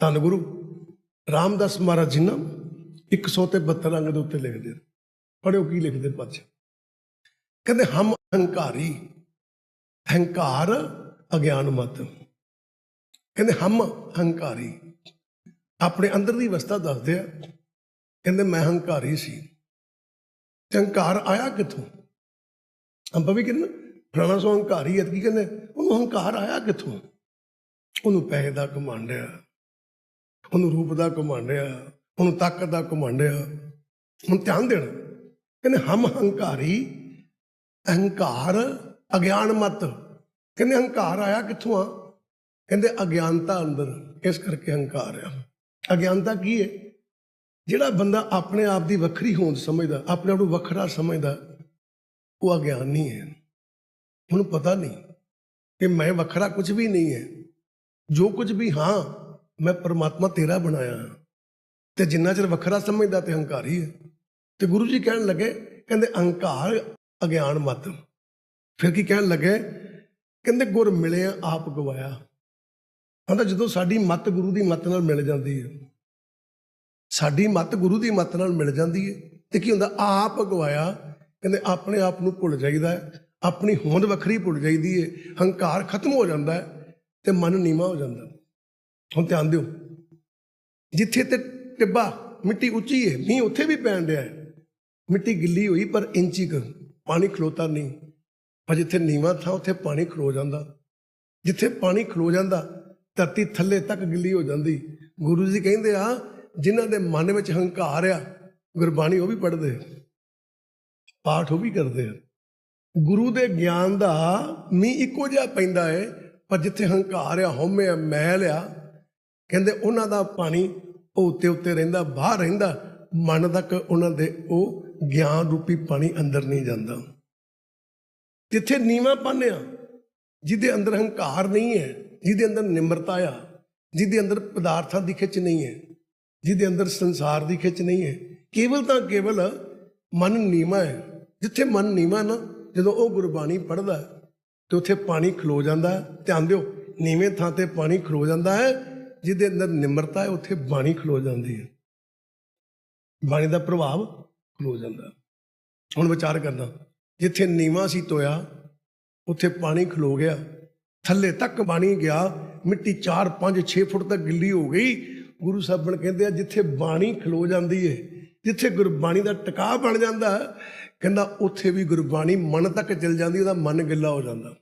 ਧੰਨ ਗੁਰੂ। ਰਾਮਦਾਸ ਮਹਾਰਾਜ ਜੀ ਨਾ 172 ਅੰਗ ਦੇ ਉੱਤੇ ਲਿਖਦੇ ਨੇ। ਪੜਿਓ ਕੀ ਲਿਖਦੇ ਪੱਛ ਕਹਿੰਦੇ ਹਮ ਹੰਕਾਰੀ ਹੰਕਾਰ ਅਗਿਆਨ ਮਤ। ਕਹਿੰਦੇ ਹਮ ਹੰਕਾਰੀ ਆਪਣੇ ਅੰਦਰ ਦੀ ਅਵਸਥਾ ਦੱਸਦੇ ਆ। ਕਹਿੰਦੇ ਮੈਂ ਹੰਕਾਰੀ ਸੀ। ਤੇ ਹੰਕਾਰ ਆਇਆ ਕਿੱਥੋਂ? ਆਪਾਂ ਵੀ ਕਹਿੰਦੇ ਨਾ, ਫਲਾਣਾ ਸੋ ਹੰਕਾਰੀ ਹੈ ਕੀ ਕਹਿੰਦੇ? ਉਹਨੂੰ ਹੰਕਾਰ ਆਇਆ ਕਿੱਥੋਂ? ਉਹਨੂੰ ਪੈਸੇ ਦਾ ਘਮੰਡ ਆ। ਉਹਨੂੰ ਰੂਪ ਦਾ ਘਮੰਡ ਆ ਉਹਨੂੰ ਤਾਕਤ ਦਾ ਘਮੰਡ ਆ ਹੁਣ ਧਿਆਨ ਦੇਣਾ। ਕਹਿੰਦੇ ਹਮ ਹੰਕਾਰੀ, ਅਹੰਕਾਰ, ਅਗਿਆਨ ਮਤ। ਕਹਿੰਦੇ ਹੰਕਾਰ ਆਇਆ ਕਿੱਥੋਂ ਆ? ਕਹਿੰਦੇ ਅਗਿਆਨਤਾ ਅੰਦਰ, ਇਸ ਕਰਕੇ ਹੰਕਾਰ ਆ। ਅਗਿਆਨਤਾ ਕੀ ਹੈ ਜਿਹੜਾ ਬੰਦਾ ਆਪਣੇ ਆਪ ਦੀ ਵੱਖਰੀ ਹੋਂਦ ਸਮਝਦਾ, ਆਪਣੇ ਆਪ ਨੂੰ ਵੱਖਰਾ ਸਮਝਦਾ, ਉਹ ਅਗਿਆਨੀ ਹੈ। ਉਹਨੂੰ ਪਤਾ ਨਹੀਂ ਕਿ ਮੈਂ ਵੱਖਰਾ ਕੁਝ ਵੀ ਨਹੀਂ ਹੈ। ਜੋ ਕੁਝ ਵੀ ਹਾਂ ਮੈਂ ਪਰਮਾਤਮਾ ਤੇਰਾ ਬਣਾਇਆ ਹਾਂ। ਤੇ ਜਿੰਨਾ ਚਿਰ ਵੱਖਰਾ ਸਮਝਦਾ ਤੇ ਹੰਕਾਰੀ ਹੈ ਤੇ ਗੁਰੂ ਜੀ ਕਹਿਣ ਲੱਗੇ, ਕਹਿੰਦੇ ਅਹੰਕਾਰ ਅਗਿਆਨ ਮਤ। ਫਿਰ ਕੀ ਕਹਿਣ ਲੱਗੇ, ਕਹਿੰਦੇ, ਗੁਰ ਮਿਲਿਆ, ਆਪ ਗਵਾਇਆ। ਕਹਿੰਦਾ, ਜਦੋਂ ਸਾਡੀ ਮਤ ਗੁਰੂ ਦੀ ਮਤ ਨਾਲ ਮਿਲ ਜਾਂਦੀ ਹੈ। ਸਾਡੀ ਮਤ ਗੁਰੂ ਦੀ ਮਤ ਨਾਲ ਮਿਲ ਜਾਂਦੀ ਹੈ। ਤੇ ਕੀ ਹੁੰਦਾ, ਆਪ ਗਵਾਇਆ। ਕਹਿੰਦੇ, ਆਪਣੇ ਆਪ ਨੂੰ ਭੁੱਲ ਜਾਈਦਾ ਹੈ। ਆਪਣੀ ਹੋਂਦ ਵੱਖਰੀ ਭੁੱਲ ਜਾਈਦੀ ਹੈ। ਹੰਕਾਰ ਖਤਮ ਹੋ ਜਾਂਦਾ ਹੈ ਤੇ ਮਨ ਨੀਵਾ ਹੋ ਜਾਂਦਾ ਹੁਣ ਧਿਆਨ ਦਿਓ। ਜਿੱਥੇ ਤੇ ਟਿੱਬਾ, ਮਿੱਟੀ ਉੱਚੀ ਹੈ ਮੀਂਹ ਉੱਥੇ ਵੀ ਪੈਣ ਡਿਆ ਹੈ ਮਿੱਟੀ ਗਿੱਲੀ ਹੋਈ ਪਰ ਇੰਚੀ ਕਰ ਪਾਣੀ ਖਲੋਤਾ ਨਹੀਂ। ਪਰ ਜਿੱਥੇ ਨੀਵਾ ਥਾਂ, ਉੱਥੇ ਪਾਣੀ ਖਲੋ ਜਾਂਦਾ। ਜਿੱਥੇ ਪਾਣੀ ਖਲੋ ਜਾਂਦਾ, ਧਰਤੀ ਥੱਲੇ ਤੱਕ ਗਿੱਲੀ ਹੋ ਜਾਂਦੀ। ਗੁਰੂ ਜੀ ਕਹਿੰਦੇ ਆ, ਜਿਨ੍ਹਾਂ ਦੇ ਮਨ ਵਿੱਚ ਹੰਕਾਰ ਆ, ਗੁਰਬਾਣੀ ਉਹ ਵੀ ਪੜ੍ਹਦੇ ਪਾਠ ਉਹ ਵੀ ਕਰਦੇ ਆ। ਗੁਰੂ ਦੇ ਗਿਆਨ ਦਾ ਮੀਂਹ ਇੱਕੋ ਜਿਹਾ ਪੈਂਦਾ ਹੈ ਪਰ ਜਿੱਥੇ ਹੰਕਾਰ ਆ, ਹਉਮੈ ਆ, ਮੈਲ ਆ ਕਹਿੰਦੇ ਉਹਨਾਂ ਦਾ ਪਾਣੀ ਉਹ ਉੱਤੇ ਉੱਤੇ ਰਹਿੰਦਾ ਬਾਹਰ ਰਹਿੰਦਾ ਮਨ ਤੱਕ ਉਹਨਾਂ ਦੇ ਉਹ ਗਿਆਨ ਰੂਪੀ ਪਾਣੀ ਅੰਦਰ ਨਹੀਂ ਜਾਂਦਾ। ਜਿੱਥੇ ਨੀਵਾ ਆ ਜਿਹਦੇ ਅੰਦਰ ਹੰਕਾਰ ਨਹੀਂ ਹੈ ਜਿਹਦੇ ਅੰਦਰ ਨਿਮਰਤਾ ਆ ਜਿਹਦੇ ਅੰਦਰ ਪਦਾਰਥਾਂ ਦੀ ਖਿੱਚ ਨਹੀਂ ਹੈ ਜਿਹਦੇ ਅੰਦਰ ਸੰਸਾਰ ਦੀ ਖਿੱਚ ਨਹੀਂ ਹੈ ਕੇਵਲ ਤਾਂ ਕੇਵਲ ਮਨ ਨੀਵਾ ਹੈ। ਜਿੱਥੇ ਮਨ ਨੀਵਾ ਨਾ ਜਦੋਂ ਉਹ ਗੁਰਬਾਣੀ ਪੜ੍ਹਦਾ ਹੈ, ਤੇ ਉੱਥੇ ਪਾਣੀ ਖਲੋ ਜਾਂਦਾ ਧਿਆਨ ਦਿਓ ਨੀਵੇਂ ਥਾਂ ਤੇ ਪਾਣੀ ਖਲੋ ਜਾਂਦਾ ਹੈ ਜਿਹਦੇ ਅੰਦਰ ਨਿਮਰਤਾ ਹੈ, ਉੱਥੇ ਬਾਣੀ ਖਲੋ ਜਾਂਦੀ ਹੈ। ਬਾਣੀ ਦਾ ਪ੍ਰਭਾਵ ਖਲੋ ਜਾਂਦਾ ਹੁਣ ਵਿਚਾਰ ਕਰਨਾ, ਜਿੱਥੇ ਨੀਵਾ ਸੀ ਤੋਇਆ, ਉੱਥੇ ਪਾਣੀ ਖਲੋ ਗਿਆ। ਥੱਲੇ ਤੱਕ ਬਾਣੀ ਗਿਆ, ਮਿੱਟੀ 4 5 6 ਫੁੱਟ ਤੱਕ ਗਿੱਲੀ ਹੋ ਗਈ। ਗੁਰੂ ਸਾਹਿਬਣ ਕਹਿੰਦੇ ਆ, ਜਿੱਥੇ ਬਾਣੀ ਖਲੋ ਜਾਂਦੀ ਏ, ਜਿੱਥੇ ਗੁਰਬਾਣੀ ਦਾ ਟਿਕਾਅ ਬਣ ਜਾਂਦਾ ਕਹਿੰਦਾ ਉੱਥੇ ਵੀ ਗੁਰਬਾਣੀ ਮਨ ਤੱਕ ਚਲ ਜਾਂਦੀ, ਉਹਦਾ ਮਨ ਗਿੱਲਾ ਹੋ ਜਾਂਦਾ।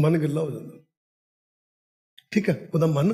ਮਨ ਗਿੱਲਾ ਹੋ ਜਾਂਦਾ। ਠੀਕ ਹੈ ਉਹਦਾ ਮਨ